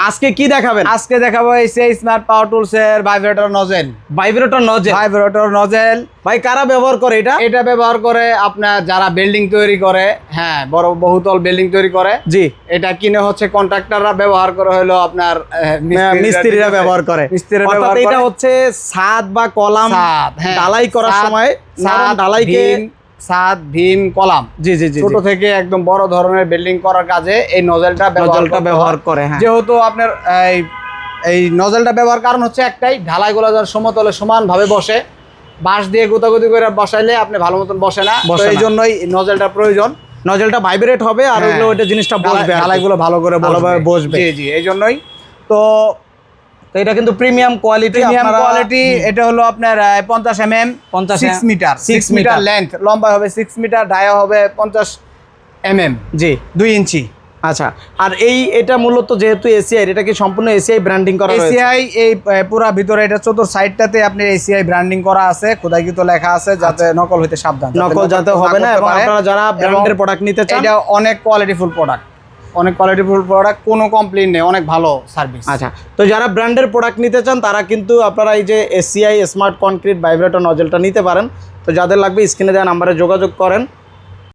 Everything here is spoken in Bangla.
আজকে কি দেখাবেন? আজকে দেখাবো এসে স্মার্ট পাওয়ার টুলস এর vibrator nozzle vibrator nozzle vibrator nozzle ভাই কারা ব্যবহার করে এটা? এটা ব্যবহার করে আপনার যারা বিল্ডিং তৈরি করে হ্যাঁ বড় বহুতল বিল্ডিং তৈরি করে জি। এটা কিনে হচ্ছে কন্ট্রাক্টররা ব্যবহার করে হলো আপনার মিস্ত্রিরা, মিস্ত্রিরা? ব্যবহার করে। মিস্ত্রিরা ব্যবহার এটা হচ্ছে ছাদ বা কলাম ছাদ, হ্যাঁ। ঢালাই করার সময় ছাদ, ঢালাইকে ছাদ ভীম কলাম। জি জি জি ছোট থেকে একদম বড় ধরনের বিল্ডিং করার কাজে এই নজেলটা নজলটা ব্যবহার করে হ্যাঁ। যেহেতু আপনার এই এই নজলটা ব্যবহার কারণ হচ্ছে একটাই ঢালাইগুলো যার সমতলে সমানভাবে বসে। বাঁশ দিয়ে গোতাগুতি করে বসাইলে আপনি ভালো মতন বসে না। এই জন্যই নজলটা প্রয়োজন। নজলটা ভাইব্রেট হবে আর হ্যাঁ। ওইটা জিনিসটা বসবে ঢালাইগুলো ভালো করে ভালোভাবে বসবে। জি জি এই জন্যই। তো তো এটা কিন্তু প্রিমিয়াম কোয়ালিটি প্রিমিয়াম কোয়ালিটি এটা হলো আপনার পঞ্চাশ M M 50 metre six metre. Length লম্বা হবে সিক্স মিটার ডায়া হবে পঞ্চাশ এম এম জি। দুই ইঞ্চি। আচ্ছা আর এই এটা মূলত যেহেতু এসিআই এটা কি সম্পূর্ণ এসিআই ব্র্যান্ডিং করা রয়েছে? এসিআই এই পুরা ভিতরে এটা চতুর সাইডটাতে আপনি এসিআই ব্র্যান্ডিং করা আছে খোদাইকৃত লেখা আছে যাতে নকল হইতে সাবধান নকল যাতে হবে না এবং আপনারা যারা ব্র্যান্ডের প্রোডাক্ট নিতে চান এটা অনেক কোয়ালিটিফুল প্রোডাক্ট অনেক কোয়ালিটিফুল প্রোডাক্ট কোনো কমপ্লেন নেই, অনেক ভালো সার্ভিস আচ্ছা তো যারা ব্র্যান্ডের প্রোডাক্ট নিতে চান, তারা কিন্তু আপনারা এই যে এসিআই স্মার্ট কনক্রিট ভাইব্রেটর নজেলটা নিতে পারেন। তো যাদের লাগবে, স্ক্রিনে দেওয়া নাম্বারে যোগাযোগ করেন।